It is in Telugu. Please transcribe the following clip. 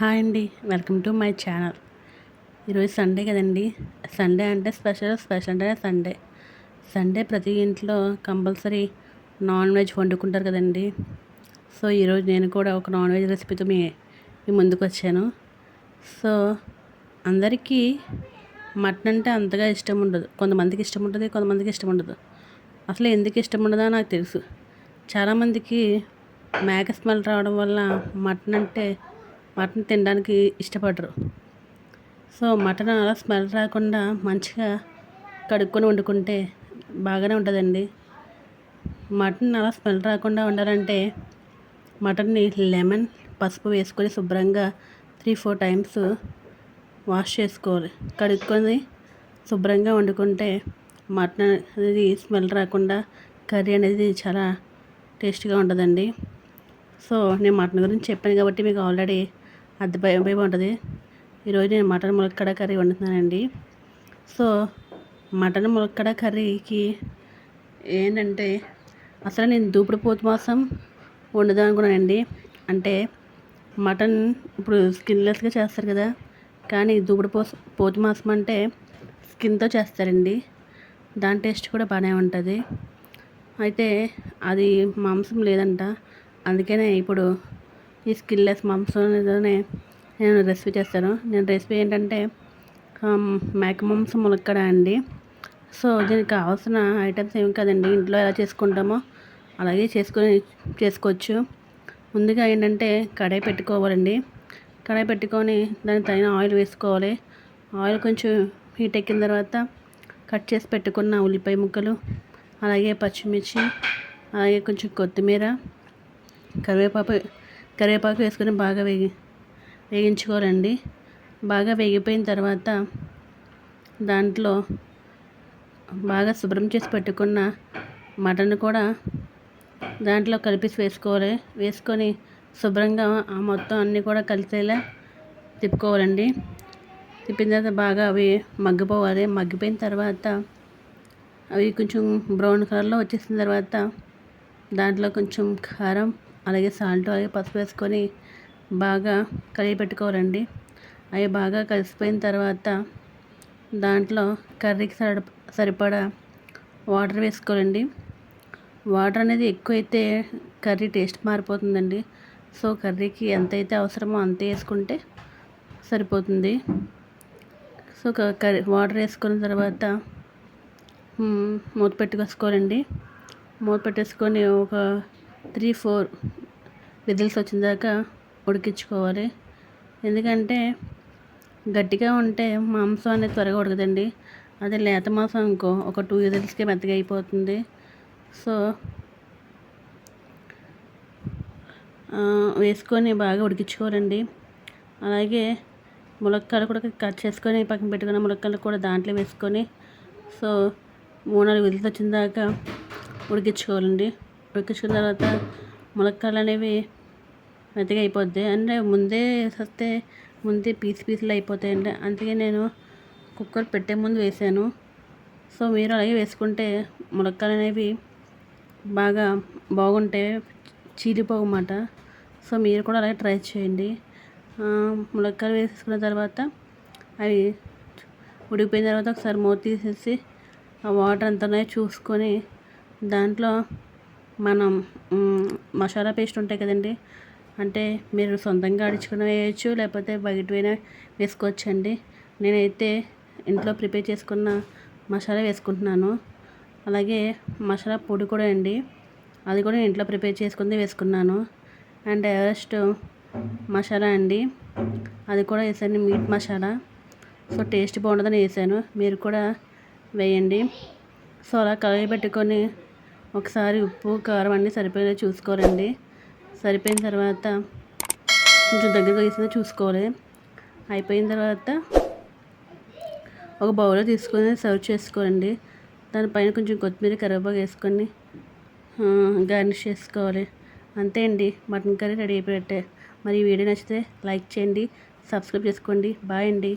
హాయ్ అండి వెల్కమ్ టు మై ఛానల్. ఈరోజు సండే కదండి. సండే అంటే స్పెషల్ స్పెషల్ అంటే సండే. సండే ప్రతి ఇంట్లో కంపల్సరీ నాన్ వెజ్ వండుకుంటారు కదండి. సో ఈరోజు నేను కూడా ఒక నాన్ వెజ్ రెసిపీతో మీ మీ ముందుకు వచ్చాను. సో అందరికీ మటన్ అంటే అంతగా ఇష్టం ఉండదు. కొంతమందికి ఇష్టం ఉంటుంది కొంతమందికి ఇష్టం ఉండదు. అసలు ఎందుకు ఇష్టం ఉండదో నాకు తెలుసు. చాలామందికి మేక స్మెల్ రావడం వల్ల మటన్ అంటే మటన్ తినడానికి ఇష్టపడరు. సో మటన్ అలా స్మెల్ రాకుండా మంచిగా కడుక్కొని వండుకుంటే బాగానే ఉంటుందండి. మటన్ అలా స్మెల్ రాకుండా ఉండాలంటే మటన్ని లెమన్ పసుపు వేసుకొని శుభ్రంగా త్రీ ఫోర్ టైమ్స్ వాష్ చేసుకోవాలి. కడుక్కొని శుభ్రంగా వండుకుంటే మటన్ అనేది స్మెల్ రాకుండా కర్రీ అనేది చాలా టేస్ట్గా ఉంటుందండి. సో నేను మటన్ గురించి చెప్పాను కాబట్టి మీకు ఆల్రెడీ అది భయం భయం ఉంటుంది. ఈరోజు నేను మటన్ ములక్కడ కర్రీ వండుతున్నానండి. సో మటన్ ములక్కడ కర్రీకి ఏంటంటే అసలు నేను దూపుడు పోతు మాసం వండుదాం అనుకున్నానండి. అంటే మటన్ ఇప్పుడు స్కిన్లెస్గా చేస్తారు కదా కానీ దూపుడు పో పోతు మాసం అంటే స్కిన్తో చేస్తారండి. దాని టేస్ట్ కూడా బాగానే ఉంటుంది. అయితే అది మాంసం లేదంట. అందుకనే ఇప్పుడు ఈ స్కిల్లెస్ మమ్స్ నేను రెసిపీ చేస్తాను. నేను రెసిపీ ఏంటంటే మేక మాంసం ములక్కడ అండి. సో దీనికి కావాల్సిన ఐటమ్స్ ఏమి కదండి. ఇంట్లో ఎలా చేసుకుంటామో అలాగే చేసుకొని చేసుకోవచ్చు. ముందుగా ఏంటంటే కడాయి పెట్టుకోవాలండి. కడాయి పెట్టుకొని దాని తగిన ఆయిల్ వేసుకోవాలి. ఆయిల్ కొంచెం హీట్ ఎక్కిన తర్వాత కట్ చేసి పెట్టుకున్న ఉల్లిపాయ ముక్కలు అలాగే పచ్చిమిర్చి అలాగే కొంచెం కొత్తిమీర కరివేపాకు కరివేపాకు వేసుకొని బాగా వేగి వేగించుకోరండి బాగా వేగిపోయిన తర్వాత దాంట్లో బాగా శుభ్రం చేసి పెట్టుకున్న మటన్ కూడా దాంట్లో కలిపి వేసుకోవాలి. వేసుకొని శుభ్రంగా ఆ మొత్తం అన్నీ కూడా కలిసేలా తిప్పుకోవాలండి. తిప్పిన తర్వాత బాగా అవి మగ్గిపోవాలి. మగ్గిపోయిన తర్వాత అవి కొంచెం బ్రౌన్ కలర్లో వచ్చేసిన తర్వాత దాంట్లో కొంచెం కారం అలాగే సాల్ట్ అలాగే పసుపు వేసుకొని బాగా కలిపి పెట్టుకోవాలండి. అవి బాగా కలిసిపోయిన తర్వాత దాంట్లో కర్రీకి సరి సరిపడా వాటర్ వేసుకోవాలండి. వాటర్ అనేది ఎక్కువైతే కర్రీ టేస్ట్ మారిపోతుందండి. సో కర్రీకి ఎంతైతే అవసరమో అంతే వేసుకుంటే సరిపోతుంది. సో కర్రీ వాటర్ వేసుకున్న తర్వాత మూత పెట్టుకోసుకోవాలండి మూత పెట్టేసుకొని ఒక త్రీ ఫోర్ విజిల్స్ వచ్చిందాకా ఉడికించుకోవాలి. ఎందుకంటే గట్టిగా ఉంటే మాంసం అనేది త్వరగా ఉడకదండి. అదే లేత మాంసం అనుకో ఒక టూ విజిల్స్కే మెత్తగా అయిపోతుంది. సో వేసుకొని బాగా ఉడికించుకోవాలండి. అలాగే ములక్కాయలు కూడా కట్ చేసుకొని పక్కన పెట్టుకున్న ములక్కాయలు కూడా దాంట్లో వేసుకొని సో మూడు నాలుగు విధులు వచ్చిన దాకా ఉడికించుకోవాలండి. ఉడికించుకున్న తర్వాత ములక్కాయలు అనేవి మెత్తగా అయిపోద్ది. అంటే ముందే వస్తే ముందే పీస్ పీసులు అయిపోతాయండి అందుకే నేను కుక్కర్ పెట్టే ముందు వేసాను. సో మీరు అలాగే వేసుకుంటే ములక్కాయలు అనేవి బాగా బాగుంటే చీలిపోవన్నమాట సో మీరు కూడా అలాగే ట్రై చేయండి. ములక్కాయలు వేసుకున్న తర్వాత అవి ఉడికిపోయిన తర్వాత ఒకసారి మూత తీసేసి ఆ వాటర్ అంతా చూసుకొని దాంట్లో మనం మసాలా పేస్ట్ ఉంటాయి కదండి. అంటే మీరు సొంతంగా అడుచుకుని వేయచ్చు లేకపోతే బయటవైనా వేసుకోవచ్చండి. నేనైతే ఇంట్లో ప్రిపేర్ చేసుకున్న మసాలా వేసుకుంటున్నాను. అలాగే మసాలా పొడి కూడా అండి. అది కూడా ఇంట్లో ప్రిపేర్ చేసుకుంది వేసుకున్నాను. అండ్ ఎవరెస్ట్ మసాలా అండి. అది కూడా వేసాను మీట్ మసాలా. సో టేస్ట్ బాగుంటుందని వేసాను. మీరు కూడా వేయండి. సో అలా కలిగి పెట్టుకొని ఒకసారి ఉప్పు కారం అన్నీ సరిపోయేలా చూసుకోరండి. సరిపోయిన తర్వాత కొంచెం దగ్గరగా వేసిందో చూసుకోవాలి. అయిపోయిన తర్వాత ఒక బౌల్లో తీసుకొని సర్వ్ చేసుకోండి దానిపైన కొంచెం కొత్తిమీర కరివేపాకు వేసుకొని గార్నిష్ చేసుకోవాలి. అంతే అండి. మటన్ కర్రీ రెడీ అయిపోయినట్టే. మరి ఈ వీడియో నచ్చితే లైక్ చేయండి సబ్స్క్రైబ్ చేసుకోండి. బాయ్ అండి.